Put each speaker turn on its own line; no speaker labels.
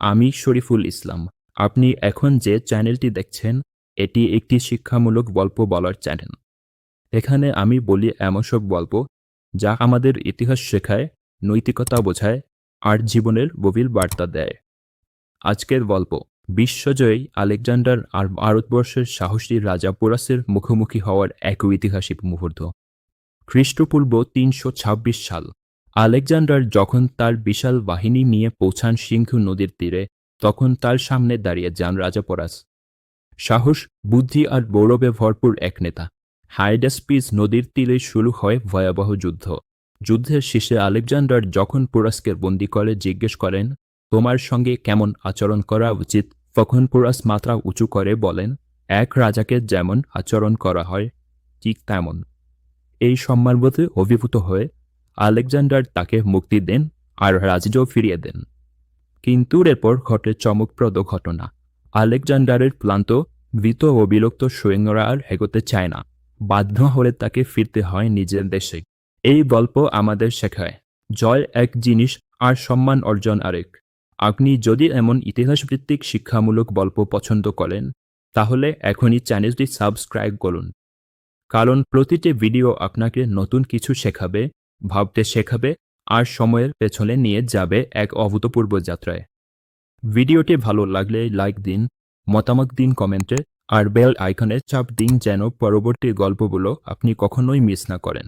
আমি শরীফুল ইসলাম। আপনি এখন যে চ্যানেলটি দেখছেন, এটি একটি শিক্ষামূলক গল্প বলার চ্যানেল। এখানে আমি বলি এমন সব গল্প যা আমাদের ইতিহাস শেখায়, নৈতিকতা বোঝায়, আর জীবনের গভীর বার্তা দেয়। আজকের গল্প, বিশ্বজয়ী আলেকজান্ডার আর ভারতবর্ষের সাহসী রাজা পোরাসের মুখোমুখি হওয়ার এক ঐতিহাসিক মুহূর্ত। খ্রিস্টপূর্ব তিনশো ছাব্বিশ সাল আলেকজান্ডার যখন তার বিশাল বাহিনী নিয়ে পৌঁছান সিংহু নদীর তীরে, তখন তার সামনে দাঁড়িয়ে যান রাজা পরাস। সাহস, বুদ্ধি আর গৌরবে ভরপুর এক নেতা। হাইডাসপিস নদীর তীরে শুরু হয় ভয়াবহ যুদ্ধ। যুদ্ধের শেষে আলেকজান্ডার যখন পোরাসকে বন্দি করে জিজ্ঞেস করেন, তোমার সঙ্গে কেমন আচরণ করা উচিত? তখন পোরাস মাত্রা উঁচু করে বলেন, এক রাজাকে যেমন আচরণ করা হয়, ঠিক তেমন। এই সম্মানবোধে অভিভূত হয়ে আলেকজান্ডার তাকে মুক্তি দেন আর রাজ্য ফিরিয়ে দেন। কিন্তু এরপর ঘটে চমকপ্রদ ঘটনা। আলেকজান্ডারের ক্লান্ত, ভীত ও বিলুপ্ত সৈন্যরা আর হেগোতে চায় না। বাধ্য হলে তাকে ফিরতে হয় নিজের দেশে। এই গল্প আমাদের শেখায়, জয় এক জিনিস আর সম্মান অর্জন আরেক। আপনি যদি এমন ইতিহাসভিত্তিক শিক্ষামূলক গল্প পছন্দ করেন, তাহলে এখনই চ্যানেলটি সাবস্ক্রাইব করুন। কারণ প্রতিটি ভিডিও আপনাকে নতুন কিছু শেখাবে ভাবতে শেখাবে আর সময়ের পেছনে নিয়ে যাবে এক অভূতপূর্ব যাত্রায়। ভিডিওটি ভালো লাগলে লাইক দিন, মতামত দিন কমেন্টে, আর বেল আইকনে চাপ দিন যেন পরবর্তী গল্পগুলো আপনি কখনোই মিস না করেন।